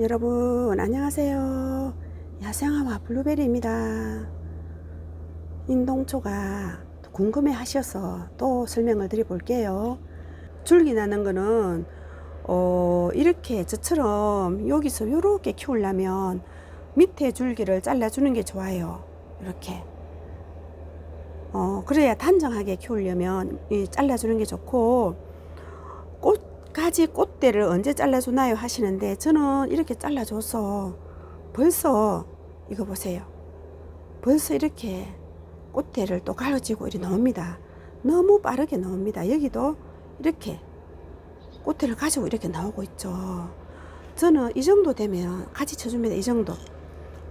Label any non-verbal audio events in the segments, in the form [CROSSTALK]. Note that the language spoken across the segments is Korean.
여러분 안녕하세요. 야생화와 블루베리입니다. 인동초가 궁금해 하셔서 또 설명을 드려 볼게요. 줄기 나는 거는 어, 이렇게 저처럼 여기서 이렇게 키우려면 밑에 줄기를 잘라주는 게 좋아요. 이렇게. 어, 그래야 단정하게 키우려면 이 잘라주는 게 좋고 꽃 가지 꽃대를 언제 잘라주나요 하시는데 저는 이렇게 잘라줘서 벌써 이거 보세요. 벌써 이렇게 꽃대를 또 가로지고 이렇게 나옵니다. 너무 빠르게 나옵니다. 여기도 이렇게 꽃대를 가지고 이렇게 나오고 있죠. 저는 이 정도 되면 같이 쳐줍니다. 이 정도.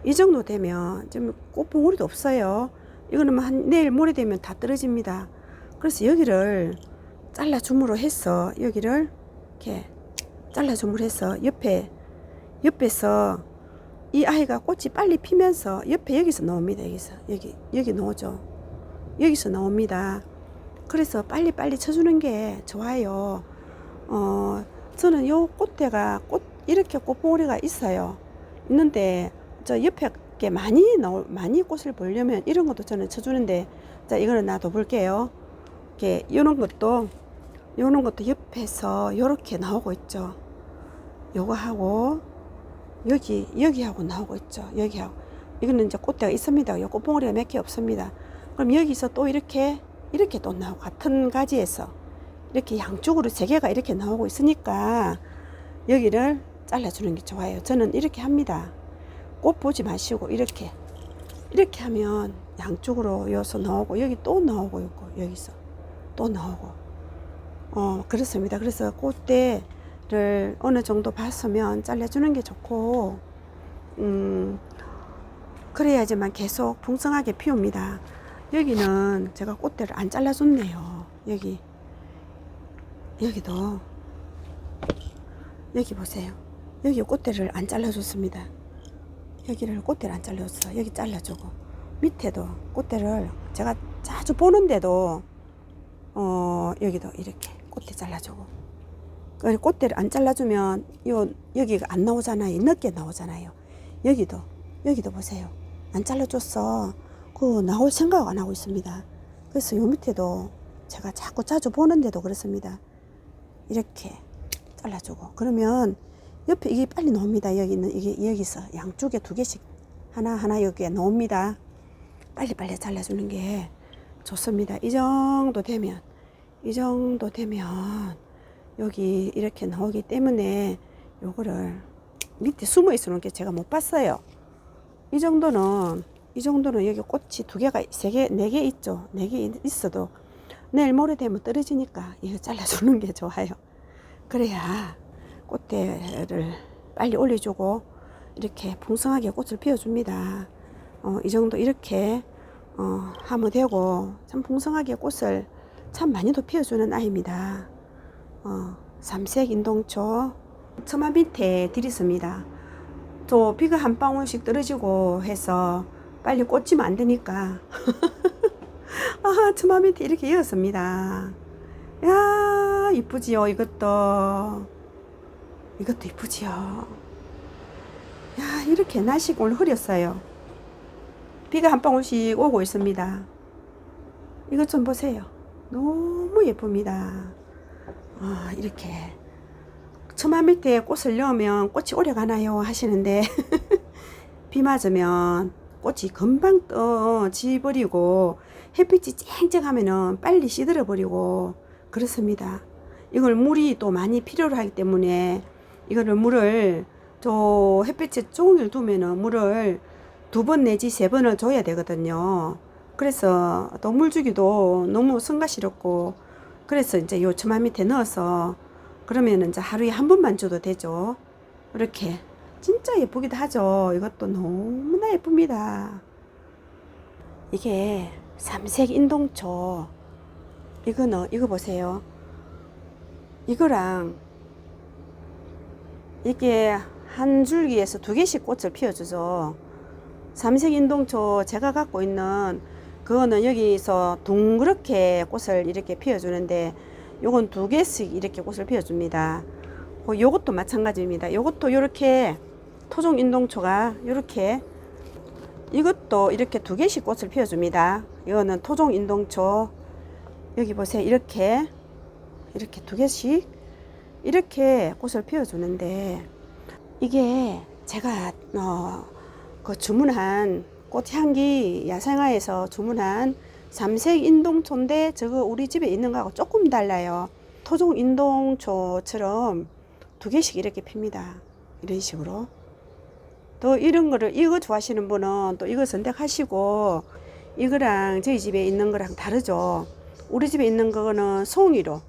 이 정도 되면 좀 꽃봉오리도 없어요. 이거는 뭐한 내일 모레 되면 다 떨어집니다. 그래서 여기를 잘라 줌으로 해서 여기를 이렇게 잘라줌으로 해서 옆에 옆에서 이 아이가 꽃이 빨리 피면서 옆에 여기서 나옵니다. 여기서 여기 여기 나오죠. 여기서 나옵니다. 그래서 빨리 빨리 쳐주는 게 좋아요. 어 저는 요 꽃대가 꽃 이렇게 꽃봉오리가 있어요. 있는데 저 옆에 게 많이 나올 많이 꽃을 보려면 이런 것도 저는 쳐주는데 자 이거는 놔둬 볼게요. 이렇게 이런 것도 이런 것도 옆에서 이렇게 나오고 있죠. 요거 하고 여기 여기 하고 나오고 있죠. 여기 하고 이거는 이제 꽃대가 있습니다. 요 꽃봉오리가 몇 개 없습니다. 그럼 여기서 또 이렇게 이렇게 또 나오고 같은 가지에서 이렇게 양쪽으로 세 개가 이렇게 나오고 있으니까 여기를 잘라주는 게 좋아요. 저는 이렇게 합니다. 꽃 보지 마시고 이렇게 이렇게 하면 양쪽으로 여기서 나오고 여기 또 나오고 있고 여기서 또 나오고 어 그렇습니다. 그래서 꽃대를 어느 정도 봤으면 잘라주는 게 좋고 음 그래야지만 계속 풍성하게 피웁니다. 여기는 제가 꽃대를 안 잘라줬네요. 여기 여기도 여기 보세요. 여기 꽃대를 안 잘라줬습니다. 여기를 꽃대를 안 잘라줬어. 여기 잘라주고 밑에도 꽃대를 제가 자주 보는데도 어 여기도 이렇게 꽃대 잘라주고 그 꽃대를 안 잘라주면 요 여기가 안 나오잖아요. 늦게 나오잖아요. 여기도 여기도 보세요. 안 잘라줬어. 그 나올 생각 안 하고 있습니다. 그래서 요 밑에도 제가 자꾸 자주 보는데도 그렇습니다. 이렇게 잘라주고 그러면 옆에 이게 빨리 나옵니다. 여기 는 이게 여기서 양쪽에 두 개씩 하나 하나 여기에 나옵니다. 빨리 빨리 잘라주는 게 좋습니다. 이 정도 되면 이 정도 되면 여기 이렇게 나오기 때문에 요거를 밑에 숨어 게 제가 못 봤어요. 이 정도는 이 정도는 여기 꽃이 두 개가 세 개, 네 개 있죠. 네 개 있어도 내일 모레 되면 떨어지니까 이거 잘라주는 게 좋아요. 그래야 꽃대를 빨리 올려주고 이렇게 풍성하게 꽃을 피워줍니다. 어, 이 정도 이렇게 어, 하면 되고 참 풍성하게 꽃을 참 많이 도 피워주는 아이입니다. 어, 삼색 인동초 처마 밑에 들이습니다. 또 비가 한 방울씩 떨어지고 해서 빨리 꽂히면 안 되니까 [LAUGHS] 아 처마 밑에 이렇게 이었습니다. 야 이쁘지요 이것도 이것도 이쁘지요. 야, 이렇게 날씨가 오늘 흐렸어요. 비가 한 방울씩 오고 있습니다. 이것 좀 보세요. 너무 예쁩니다. 아, 이렇게. 처마 밑에 꽃을 넣으면 꽃이 오래 가나요? 하시는데, [LAUGHS] 비 맞으면 꽃이 금방 떠지 버리고, 햇빛이 쨍쨍하면은 빨리 시들어 버리고, 그렇습니다. 이걸 물이 또 많이 필요로 하기 때문에, 이거를 물을 저 햇빛에 종일 두면은 물을 두 번 내지 세 번을 줘야 되거든요. 그래서 또 물 주기도 너무 성가시렵고 그래서 이제 요 처마 밑에 넣어서 그러면 이제 하루에 한 번만 줘도 되죠. 이렇게 진짜 예쁘기도 하죠. 이것도 너무나 예쁩니다. 이게 삼색 인동초 이거는 이거 보세요. 이거랑 이게 한 줄기에서 두 개씩 꽃을 피워주죠. 삼색 인동초 제가 갖고 있는 그거는 여기서 둥그렇게 꽃을 이렇게 피워주는데 요건 두 개씩 이렇게 꽃을 피워줍니다. 그 요것도 마찬가지입니다. 요것도 이렇게 토종 인동초가 이렇게 이것도 이렇게 두 개씩 꽃을 피워줍니다. 이거는 토종 인동초. 여기 보세요. 이렇게 이렇게 두 개씩 이렇게 꽃을 피워주는데 이게 제가 어, 그 주문한 꽃향기 야생화에서 주문한 삼색 인동초인데 저거 우리 집에 있는 거하고 조금 달라요. 토종 인동초처럼 두 개씩 이렇게 핍니다. 이런 식으로. 또 이런 거를 이거 좋아하시는 분은 또 이거 선택하시고 이거랑 저희 집에 있는 거랑 다르죠. 우리 집에 있는 거는 송이로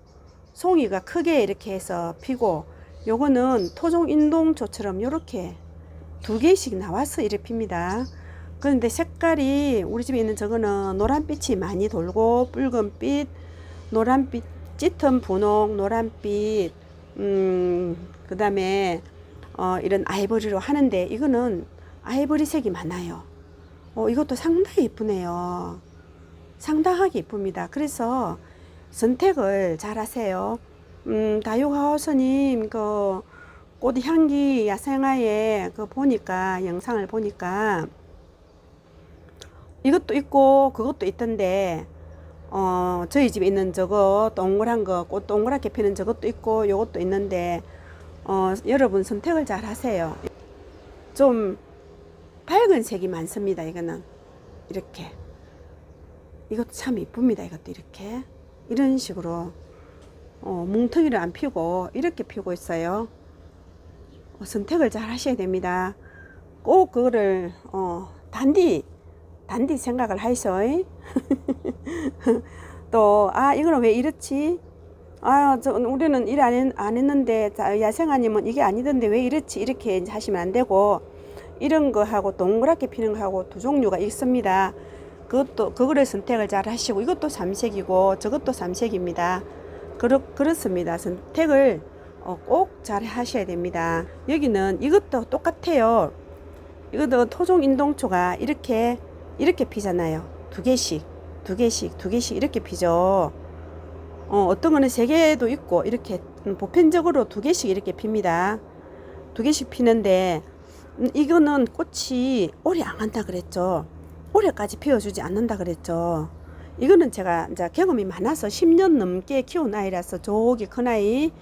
송이가 크게 이렇게 해서 피고 요거는 토종 인동초처럼 요렇게 두 개씩 나와서 이렇게 핍니다. 그런데 색깔이 우리 집에 있는 저거는 노란빛이 많이 돌고 붉은빛, 노란빛, 짙은 분홍, 노란빛, 음, 그 다음에 어, 이런 아이보리로 하는데 이거는 아이보리 색이 많아요. 어, 이것도 상당히 예쁘네요. 상당하게 예쁩니다. 그래서 선택을 잘 하세요. 음, 다육하우스님 그 꽃향기 야생화에 그 보니까 영상을 보니까 이것도 있고 그것도 있던데 어 저희 집에 있는 저거 동그란 거 꽃 동그랗게 피는 저것도 있고 요것도 있는데 어 여러분 선택을 잘 하세요. 좀 밝은 색이 많습니다. 이거는 이렇게 이것도 참 이쁩니다. 이것도 이렇게 이런 식으로 어, 뭉텅이를 안 피고 이렇게 피고 있어요. 어, 선택을 잘 하셔야 됩니다. 꼭 그거를 어, 단디 단디 생각을 하이소. [LAUGHS] 또, 아, 이거는 왜 이렇지? 아, 저, 우리는 일 안 안 했는데, 자, 야생아님은 이게 아니던데 왜 이렇지? 이렇게 하시면 안 되고, 이런 거 하고 동그랗게 피는 거 하고 두 종류가 있습니다. 그것도, 그거를 선택을 잘 하시고, 이것도 삼색이고, 저것도 삼색입니다. 그렇, 그렇습니다. 선택을 어, 꼭잘 하셔야 됩니다. 여기는 이것도 똑같아요. 이것도 토종 인동초가 이렇게 이렇게 피잖아요. 두 개씩, 두 개씩, 두 개씩 이렇게 피죠. 어, 어떤 거는 세 개도 있고 이렇게 음, 보편적으로 두 개씩 이렇게 핍니다. 두 개씩 피는데 음, 이거는 꽃이 오래 안 간다 그랬죠. 올해까지 피워주지 않는다 그랬죠. 이거는 제가 이제 경험이 많아서 10년 넘게 키운 아이라서 저기 큰 아이.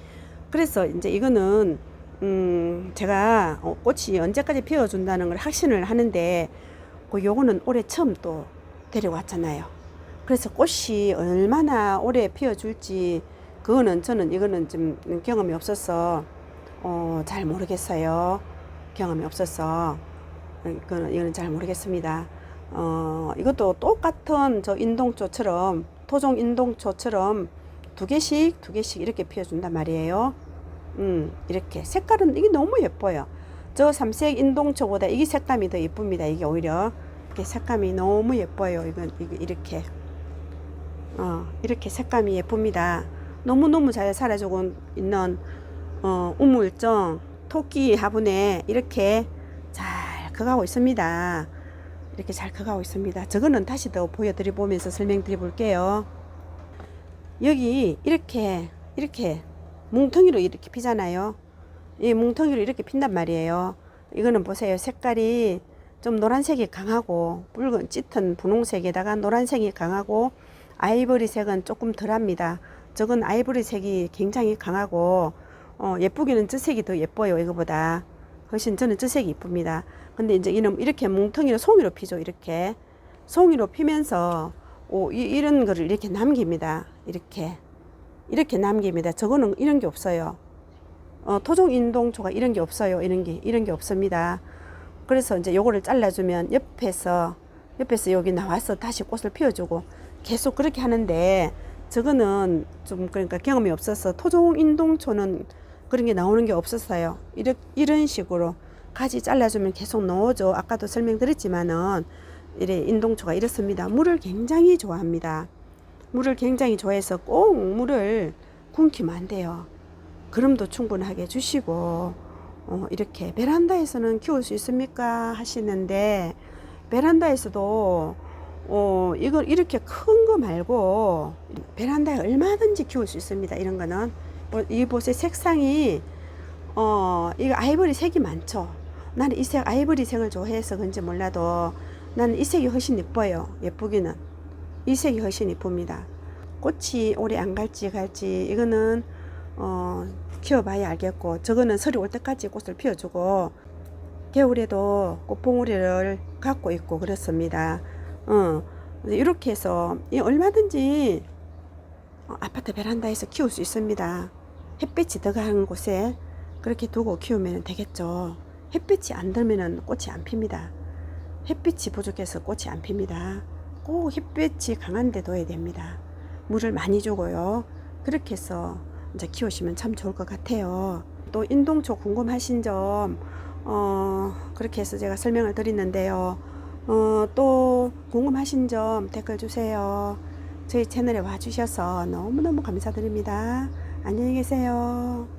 그래서 이제 이거는 음 제가 어, 꽃이 언제까지 피워준다는 걸 확신을 하는데 그 요거는 올해 처음 또 데려왔잖아요. 그래서 꽃이 얼마나 오래 피워줄지 그거는 저는 이거는 좀 경험이 없어서 어, 잘 모르겠어요. 경험이 없어서 이거는 이거는 잘 모르겠습니다. 어, 이것도 똑같은 저 인동초처럼 토종 인동초처럼 두 개씩 두 개씩 이렇게 피워준단 말이에요. 음, 이렇게 색깔은 이게 너무 예뻐요. 저 삼색 인동초보다 이게 색감이 더 예쁩니다. 이게 오히려 이렇게 색감이 너무 예뻐요. 이건 이렇게 어, 이렇게 색감이 예쁩니다. 너무 너무 잘 살아주고 있는 어, 우물정 토끼 화분에 이렇게 잘 커가고 있습니다. 이렇게 잘 커가고 있습니다. 저거는 다시 더 보여드려 보면서 설명드려 볼게요. 여기 이렇게 이렇게 뭉텅이로 이렇게 피잖아요. 이 뭉텅이로 이렇게 핀단 말이에요. 이거는 보세요. 색깔이 좀 노란색이 강하고 붉은 짙은 분홍색에다가 노란색이 강하고 아이보리색은 조금 덜합니다. 저건 아이보리색이 굉장히 강하고 어, 예쁘기는 저 색이 더 예뻐요. 이거보다 훨씬 저는 저 색이 이쁩니다. 근데 이제 이는 이렇게 뭉텅이로 송이로 피죠. 이렇게 송이로 피면서 오, 이, 이런 거를 이렇게 남깁니다. 이렇게 이렇게 남깁니다. 저거는 이런 게 없어요. 어, 토종 인동초가 이런 게 없어요. 이런 게 이런 게 없습니다. 그래서 이제 요거를 잘라주면 옆에서 옆에서 여기 나와서 다시 꽃을 피워주고 계속 그렇게 하는데 저거는 좀 그러니까 경험이 없어서 토종 인동초는 그런 게 나오는 게 없었어요. 이런 이런 식으로 가지 잘라주면 계속 넣어줘. 아까도 설명드렸지만은 이래 인동초가 이렇습니다. 물을 굉장히 좋아합니다. 물을 굉장히 좋아해서 꼭 물을 굶기면 안 돼요. 그럼도 충분하게 주시고 어, 이렇게 베란다에서는 키울 수 있습니까 하시는데 베란다에서도 어, 이걸 이렇게 큰 거 말고 베란다에 얼마든지 키울 수 있습니다. 이런 거는 뭐, 이 보세 색상이 어, 이거 아이보리 색이 많죠. 나는 이 색 아이보리 색을 좋아해서 그런지 몰라도 나는 이 색이 훨씬 예뻐요. 예쁘기는 이 색이 훨씬 예쁩니다. 꽃이 오래 안 갈지 갈지 이거는 어, 키워봐야 알겠고 저거는 설이 올 때까지 꽃을 피워주고 겨울에도 꽃봉오리를 갖고 있고 그렇습니다. 어, 이렇게 해서 이 얼마든지 어, 아파트 베란다에서 키울 수 있습니다. 햇빛이 들어가는 곳에 그렇게 두고 키우면 되겠죠. 햇빛이 안 들면 꽃이 안 핍니다. 햇빛이 부족해서 꽃이 안 핍니다. 꼭 햇빛이 강한 데 둬야 됩니다. 물을 많이 주고요. 그렇게 해서 이제 키우시면 참 좋을 것 같아요. 또 인동초 궁금하신 점, 어, 그렇게 해서 제가 설명을 드리는데요. 어, 또 궁금하신 점 댓글 주세요. 저희 채널에 와주셔서 너무너무 감사드립니다. 안녕히 계세요.